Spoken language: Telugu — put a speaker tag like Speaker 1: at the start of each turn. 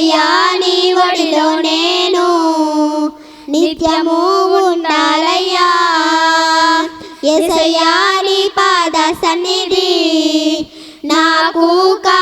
Speaker 1: ఎసయ్యా నీ ఒడిలో నేను నిత్యము ఉండాలయ్యా. ఎసయ్యా నీ పాద సన్నిధి నాకు కా